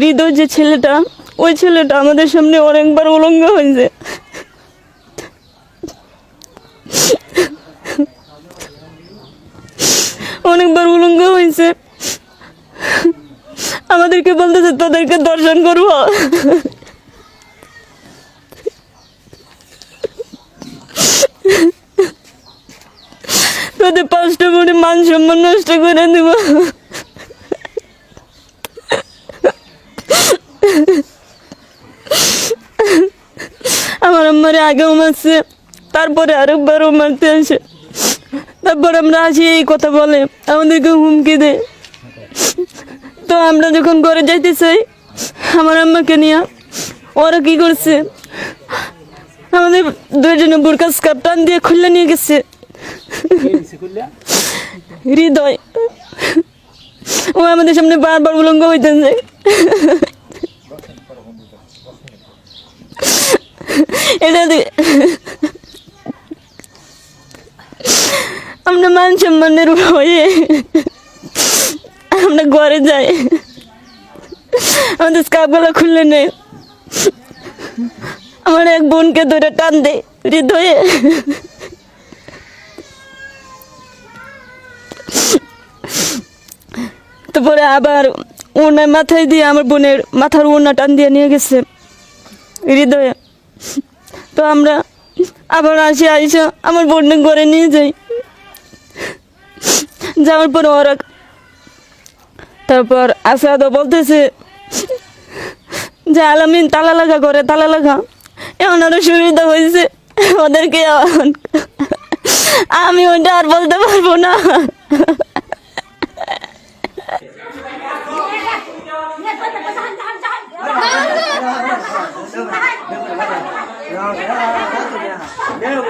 হৃদয় যে ছেলেটা, ওই ছেলেটা আমাদের সামনে অনেকবার উলঙ্গ হয়েছে। অনেকবার উলঙ্গ হয়েছে। আমাদেরকে বলতেছে, তোদেরকে দর্শন করব। তোদের পাঁচটা করে মান সম্মান নষ্ট করে দিব। আমার আগেও মারছে, তারপরে আরেকবারও মারতে আসে। তারপর আমরা আসি, এই কথা বলে, আমাদেরকে হুমকি দেয় তো আমরা যখন ঘরে যাইতে চাই, আমার আম্মাকে নিয়ে, ওরা কি করছে? আমাদের দুজনে বুরকা স্কার্ফ টান দিয়ে খুলে নিয়ে গেছে। হৃদয়। ও আমাদের সামনে বারবার উলঙ্গ হইতেন যায় এটা আমরা মান সম্মানের হয়ে আমরা ঘরে যাই। আমাদের স্কার্ফগুলো খুলে নেই আমার এক বোনকে ধরে টান দেয় হৃদয়ে। তারপরে আবার ওনার মাথায় দিয়ে আমার বোনের মাথার ওনা টান দিয়ে নিয়ে গেছে। হৃদয়ে। তো আমরা আবার আসি আইসা আমার বোনের ঘরে নিয়ে যাই যাওয়ার পর ওরা তারপর আসাদ বলতেছে যে আলামিন তালা লাগা করে তালা লাগা এমন আরও সুবিধা হয়েছে ওদেরকে এখন আমি ওইটা আর বলতে পারব না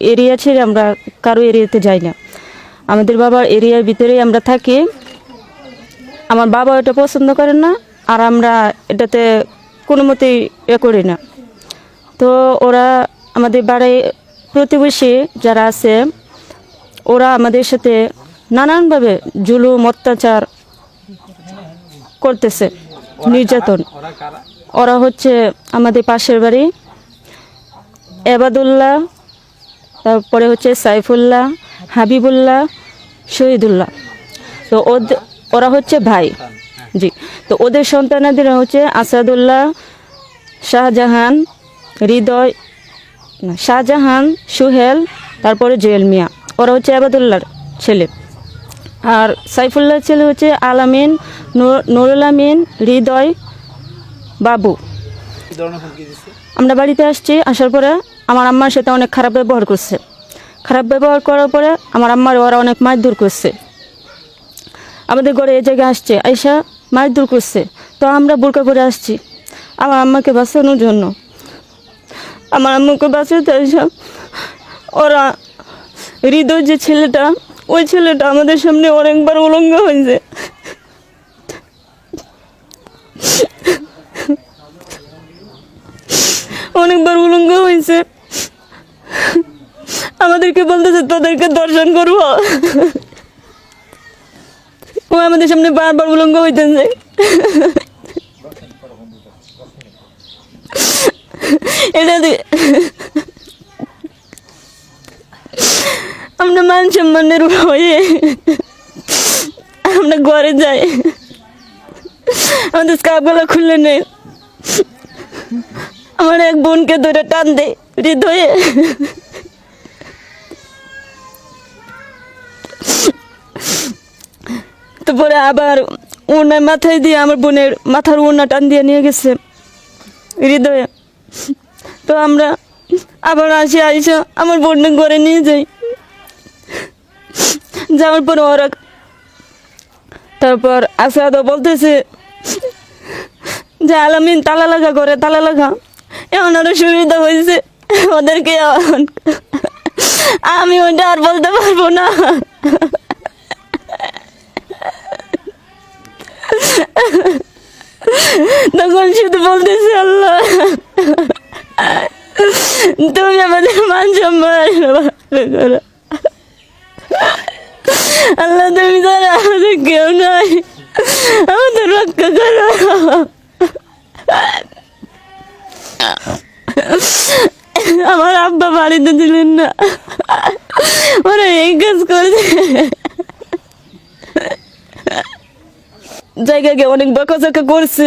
এরিয়া ছেড়ে আমরা কারও এরিয়াতে যাই না। আমাদের বাবার এরিয়ার ভিতরেই আমরা থাকি। আমার বাবা এটা পছন্দ করেন না, আর আমরা এটাতে কোনো মতেই এ করি না। তো ওরা আমাদের বাড়ি প্রতিবেশী যারা আছে, ওরা আমাদের সাথে নানানভাবে জুলুম, অত্যাচার করতেছে, নির্যাতন। ওরা হচ্ছে আমাদের পাশের বাড়ি, এবাদুল্লাহ তারপরে হচ্ছে সাইফুল্লাহ হাবিবুল্লাহ শহীদুল্লাহ। তো ওরা হচ্ছে ভাই। জি। তো ওদের সন্তানাদের হচ্ছে আসাদুল্লাহ শাহজাহান হৃদয় শাহজাহান সুহেল তারপরে জুয়েল মিয়া। ওরা হচ্ছে আবাদুল্লাহর ছেলে। আর সাইফুল্লাহর ছেলে হচ্ছে আলামিন নুর- নুরুল আমিন হৃদয় বাবু। আমরা বাড়িতে আসছি আসার পরে আমার আম্মার সাথে অনেক খারাপ ব্যবহার করছে। খারাপ ব্যবহার করার পরে আমার আম্মার ওরা অনেক মারধর করছে। আমাদের ঘরে এই জায়গায় আসছে আইসা মারধর করছে। তো আমরা বোরকা করে আসছি। আমার আম্মাকে বাঁচানোর জন্য। আমার আম্মুকে বাঁচাতে আইসা ওরা হৃদয় যে ছেলেটা, ওই ছেলেটা আমাদের সামনে অনেকবার উলঙ্গ হয়েছে। অনেকবার উলঙ্গ হয়েছে। আমাদেরকে বলতেছে, তোদেরকে দর্শন করব। ও আমাদের সামনে বারবার উলঙ্গ হইতেছে। এটা আমরা মান সম্মানের হয়ে আমরা ঘরে যাই। আমাদের স্কার্ফগুলো খুলে নেই। আমার এক বোনকে ধরে টান দেয় হৃদয়ে। তারপরে আবার ওনার মাথায় দিয়ে আমার বোনের মাথার ওনা টান দিয়ে নিয়ে গেছে হৃদয়ে। তো আমরা আবার আসি, আইসা আমার বোনের ঘরে নিয়ে যাই। যাওয়ার পর ওরা তারপর আসাদ বলতেছে যে, আলামিন তালা লাগা করে তালা লাগা। এমন আরও সুবিধা হয়েছে। ওদেরকে এখন আমি ওইটা আর বলতে পারব না। তখন শুধু বলতেছি আল্লাহ। তুমি আমাদের মান সম্মান করো। আল্লাহ, তুমি ছাড়া আমাদের কেউ নাই। আমাদের রক্ষা করো। আমার আব্বা বাড়িতে দিলেন না। ওরা এই কাজ করেছে। জায়গাকে অনেক বকাঝকা করছে।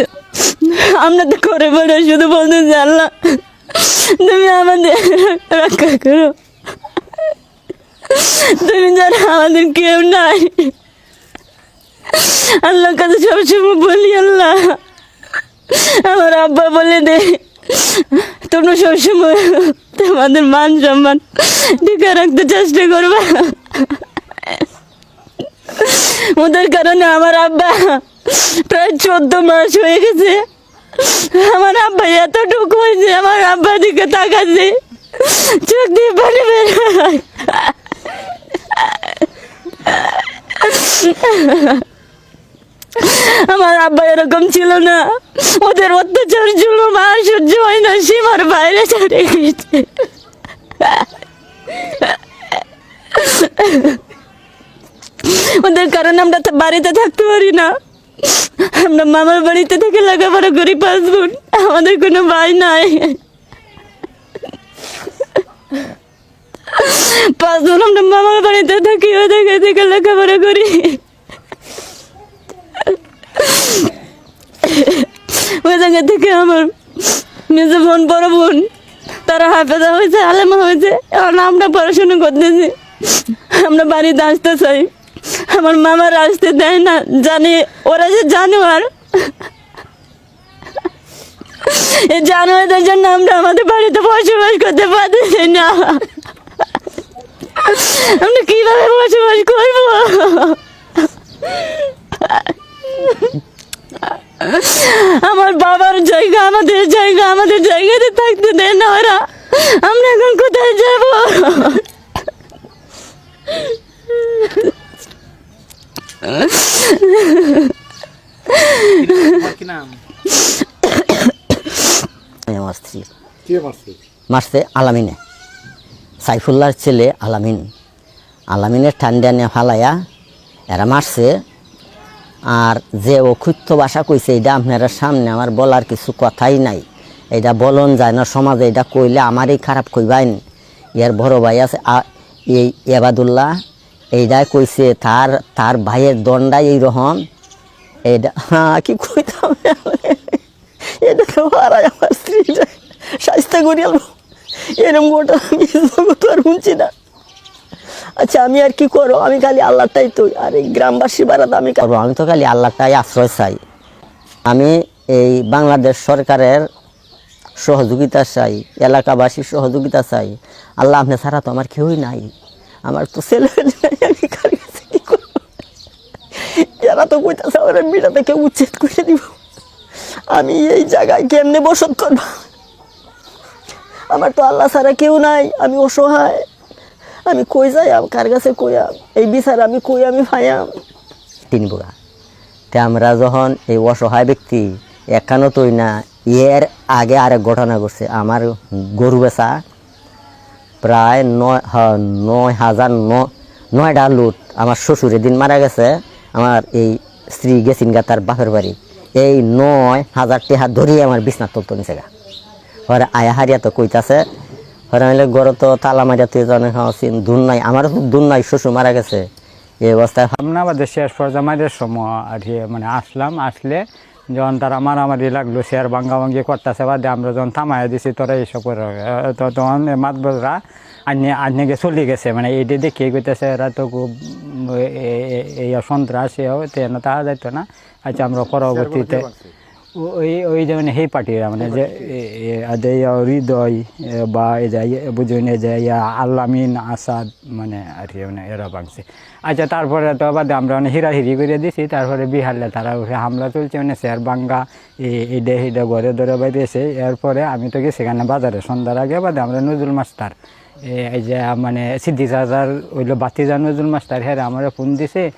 আমরা তো করে বলে শুধু বলতেছি আল্লাহ তুমি আমাদের রক্ষা করো। তুমি জানো আমাদের কেউ নাই। আল্লাহর কাছে সবসময় বলি আল্লাহ। আমার আব্বা বলে দে, তোমরা সবসময় তোমাদের মান সম্মান টিকে রাখতে চেষ্টা করবা। ওদের কারণে আমার আব্বা প্রায় চোদ্দ মাস হয়ে গেছে। আমার আব্বা এতটুকু হয়েছে, আমার আব্বা দিকে তাকাচ্ছে চোখ দিয়ে পানি বের আমার আব্বা এরকম ছিল না। ওদের অত্যাচার ছিল, মা সহ্য হয় না, সীমার বাইরে চলে গেছে। ওদের কারণে আমরা বাড়িতে থাকতে পারি না। আমরা মামার বাড়িতে থেকে লেখাপড়া করি, পাঁচ বোন। আমাদের কোনো ভাই নাই। পাঁচ বোন আমরা মামার বাড়িতে থাকি, ওদের থেকে লেখাপড়া করি। ওই জায়গা থেকে আমার নিজে বোন, বড় বোন, তারা হাফেজা হয়েছে, আলেমা হয়েছে। এখন আমরা পড়াশোনা করতেছি। আমরা বাড়িতে আসতে চাই। আমার মামার আসতে দেয় না, জানে, ওরা যে জানোয়ার। এই জানোয়ারদের জন্য আমরা আমাদের বাড়িতে বসবাস করতে পারতেছি না। আমরা কীভাবে বসবাস করব? আমার বাবার জায়গা, আমাদের জায়গা, আমাদের জায়গাতে থাকতে দেয় না ওরা। আমরা এখন কোথায় যাব তোমার কি নাম আমার স্ত্রী। কে মারছে মারছে আলামিনে। সাইফুল্লাহর ছেলে আলামিন। আলামিনের ঠান্ডা নিয়ে ফালাইয়া এরা মারছে। আর যে অক্ষুত্য ভাষা কইছে এটা আপনারা সামনে আমার বলার কিছু কথাই নাই। এটা বলন যায় না সমাজে এটা কইলে আমারই খারাপ কইবাইন। ইয়ার বড় ভাই আছে এই এবাদুল্লাহ এইটাই কইছে, তার তার ভাইয়ের দণ্ডাই এইরকম। এটা হ্যাঁ কি কইতাম এটা তো হারাই আমার স্ত্রীটা স্বাস্থ্য করিয়াল। এরম গোটা আমি জগৎ আর শুনছি না। আচ্ছা আমি আর কি করো আমি খালি আল্লাহটাই তো, আর এই গ্রামবাসী বাড়াতে আমি করব, আমি তো খালি আল্লাহটাই আশ্রয় চাই। আমি এই বাংলাদেশ সরকারের সহযোগিতা চাই, এলাকাবাসীর সহযোগিতা চাই। আল্লাহ আপনি ছাড়া তো আমার কেউই নাই। আমার তো ছেলে আমি কার কাছে কি করব? এরা তো কইতাছে আমার বিটা থেকে উচ্ছেদ করে দিব। আমি এই জায়গায় কেমনে বসত করব? আমার তো আল্লাহ ছাড়া কেউ নাই, আমি অসহায়। আমি কই যাই কার কাছে কইয়াম এই বিচার আমি কই, আমি ফাইয়াম তিন বুড়া, তে আমরা যখন এই অসহায় ব্যক্তি একানো তৈ না, এর আগে আরেক ঘটনা ঘটছে। আমার গরু বেচা প্রায় নয় হ- নয় হাজার নয়টা লুট আমার শ্বশুরের দিন মারা গেছে। আমার এই স্ত্রী গেছিন গা তার বাপের বাড়ি। এই নয় হাজার টেহা ধরিয়ে আমার বিছনার তত্ত্ব নিছে গা। হরে আয়া হারিয়া তো কইতাছে পরে আমি গড় তো তালা মারিয়া তুই জানে খাওয়াছিন দুন নাই আমারও দুন নাই, শ্বশুর মারা গেছে। এই অবস্থায় আমাদের শেষ পর্যায়ে সময় আর মানে আসলাম, আসলে যখন তারা মারামারি লাগল শেয়ার ভাঙ্গাভাঙ্গি করতেছে বাদে আমরা যখন থামাই দিছি তোরা এইসব করে তো তখন মাতবরা আনি আনিকে চলে গেছে। মানে এটি দেখিয়ে গেতেছে এরা তো খুব সন্ত্রাস এ- এ- এই সন্ত্রাস এও তেন তাহা যাইতো না। আচ্ছা আমরা পরবর্তীতে ওই ওই যে মানে পার্টিরা মানে যে এ- এ- আদে ইয়া হৃদয় বা এই যে ইয়ে বুঝুন এই যে ইয়া আল্লামিন আসাদ মানে আর কি মানে এরা ভাঙছে আচ্ছা তারপরে তো বাদে আমরা মানে হিরাহিরি করে দিছি তারপরে বিহারলে তারা উঠে হামলা চলছে মানে শেয়ার বাঙ্গা এইডে এইডে ঘরে ধরে বাইরেছে। এরপরে আমি তো গেছি সেখানে বাজারে সন্ধ্যার আগে বাদে আমরা নজরুল মাস্টার এ, এই যে মানে সিদ্ধি চাচার ওইলো বাতিজা নজরুল মাস্টার হ্যাঁ আমার ফোন দিছে এ,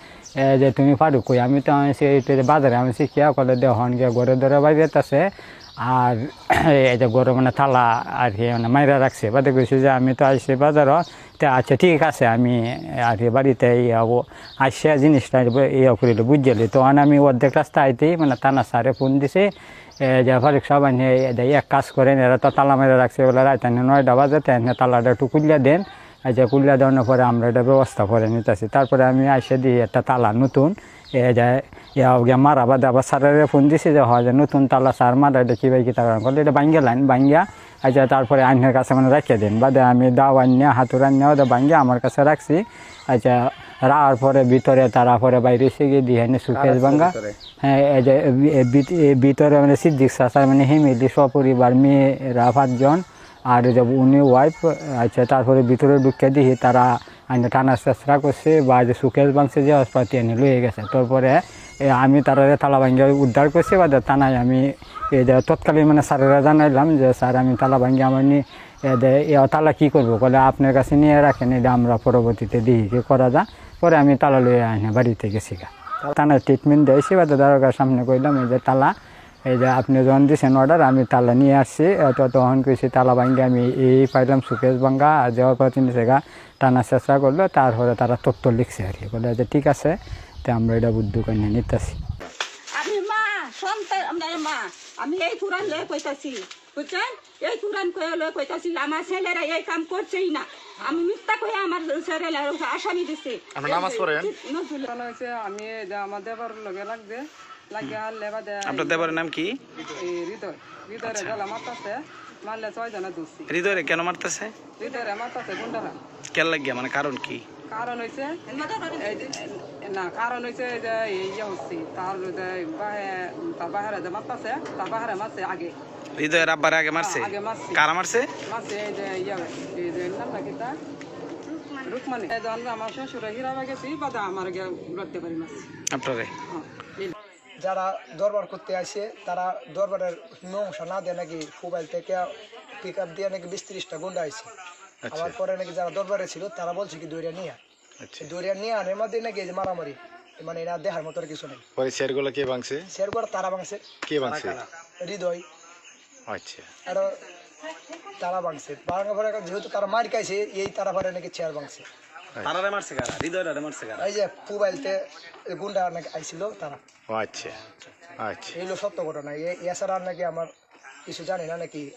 যে তুমি পারো কই আমি তো আমি বাজারে, আমি শিখিয়া কলে দেহন গিয়ে ঘরে ধরে বাইরে আছে আর এই যে গরু মানে থালা আর কি মানে মাইরা রাখছে। বাদে কইছি যে আমি তো আসছি বাজারও তা আচ্ছা ঠিক আছে, আমি আর কি বাড়িতে ইয়া আসছে জিনিসটা ইয়া করিল, বুঝলি? তখন আমি অর্ধেক রাস্তা আইতেই মানে তানা সারে ফোন দিছে যে ফারুক সাহেব এক কাজ করেন, এরা তো তালা মেরে রাখছে, বলে রাত নয়টা বাজে তালাটা একটু কুলিয়া দেন। আচ্ছা কুলিয়া দেওয়ানোর পরে আমরা এটা ব্যবস্থা করে নিতেছি। তারপরে আমি আসে দিই একটা তালা নতুন এ যায় ইয়া গিয়া মারা বাদে আবার স্যারের ফোন দিছি যে হয় যে নতুন তালা স্যার মারা এটা কী ভাই কী টাকা করলে এটা ভাঙ্গিয়া লাইন ভাঙ্গিয়া আচ্ছা তারপরে আইনের কাছে মানে রেখে দিন। বাদে আমি দাও আনিয়া হাতুর আনিয়া ওদের ভাঙ্গিয়া আমার কাছে রাখছি। আচ্ছা রাখার পরে ভিতরে তারা পরে বাইরে এসে গিয়ে দিয়ে এনে সুখেশ ভাঙ্গা। হ্যাঁ এই যে ভিতরে মানে সিদ্দিক সাসার মানে হেমিলি সপরিবার মেয়েরা পাঁচজন আর এই যে উনি ওয়াইফ আচ্ছা তারপরে ভিতরে ঢুকে দিই তারা আইনে টানার চেষ্টা করছে বা যে সুকেশ বাংছে যে হসপাতি এনে লয়ে গেছে তারপরে আমি তারা তালা ভাঙ্গিয়া উদ্ধার করছি বা তানায় আমি যে তৎকালীন মানে স্যারেরা জানাইলাম যে স্যার আমি তালা ভাঙ্গি আমার নি এ দে- এ তালা কী করব বলে আপনার কাছে নিয়ে রাখেন এটা আমরা পরবর্তীতে দিই কি করা যায় পরে আমি তালা লয়ে আইনে বাড়িতে গেছি গা তানা ট্রিটমেন্ট দিয়েছি বা দারোগার সামনে কইলাম এই যে তালা এই যে আপনি যখন দিয়েছেন অর্ডার আমি তালা নিয়ে আসছি। তো তখন কইছি তালা ভাঙ্গি আমি এই পাইলাম সুকেশ ভাঙ্গা। আর যাওয়ার পর তিন জায়গা টানা চেষ্টা করল তারপরে তারা তথ্য লিখছে আর কি। বলে যে ঠিক আছে তো আমরা এটা বুদ্ধ কন্যা নিতেছি। আমি মা সন্তান আপনার মা আমি এই কোরআন লয়ে কইতাছি বুঝছেন? এই কোরআন কয়ে লয়ে কইতাছি আমার ছেলেরা এই কাম করছেই না। আমি মিথ্যা কয়ে আমার ছেলেরা আসামি দিছে। নামাজ পড়েন? আমি যে লগে লাগবে। আপনার দেবরের নাম কি? হৃদয়। হৃদয়ের গলা মারতাছে মারলে ছয় জনে দুসি হৃদয় কেন মারতেছে? হৃদয়ের মারতাছে গুন্ডারা। কেন লাগিয়া মানে কারণ কি? কারণ হয়েছে না কারণ হয়েছে যে ইয়ে হচ্ছে তার যে তার বাহারে যে মারতাছে তার বাহারে মারছে আগে। হৃদয়ের আব্বার আগে মারছে? মারছে। কারা মারছে? মারছে এই যে ইয়ে এই যে নাম নাকি তা? রুকমানি। আমার শ্বশুরে হিরাবা গেছি বাদা আমার গিয়ে লড়তে পারি মারছে আপনারে? হ্যাঁ যারা দরবার করতে আসে তারা দরবারের মীমাংসা না দেয় নাকি মোবাইল থেকে পিক আপ দিয়ে নাকি বিশ ত্রিশটা গুন্ডা আইছে। আমার পরে নাকি যারা দরবারে ছিল তারা বলছে কি দৌড়িয়া নিয়ে আচ্ছা। দৌড়িয়া নিয়ে আনের মধ্যে নাকি এই যে মারামারি মানে এরা দেহার মতো আর কিছু নেই। পরে শেয়ারগুলো কে ভাঙছে? করে তারা ভাঙছে। কে ভাঙছে? হৃদয়। আচ্ছা। আরও তারা ভাঙছে। ভাঙা পরে যেহেতু তারা মার খাইছে এই তারা পরে নাকি চেয়ার ভাঙছে। তারারে মারছে কারা? হৃদয়রে মারছে কারা? এই যে মোবাইলতে গুন্ডা নাকি আইছিল তারা। আচ্ছা। আচ্ছা এইগুলো সত্য ঘটনা। এ- এছাড়া আর নাকি আমার কিছু জানি না নাকি।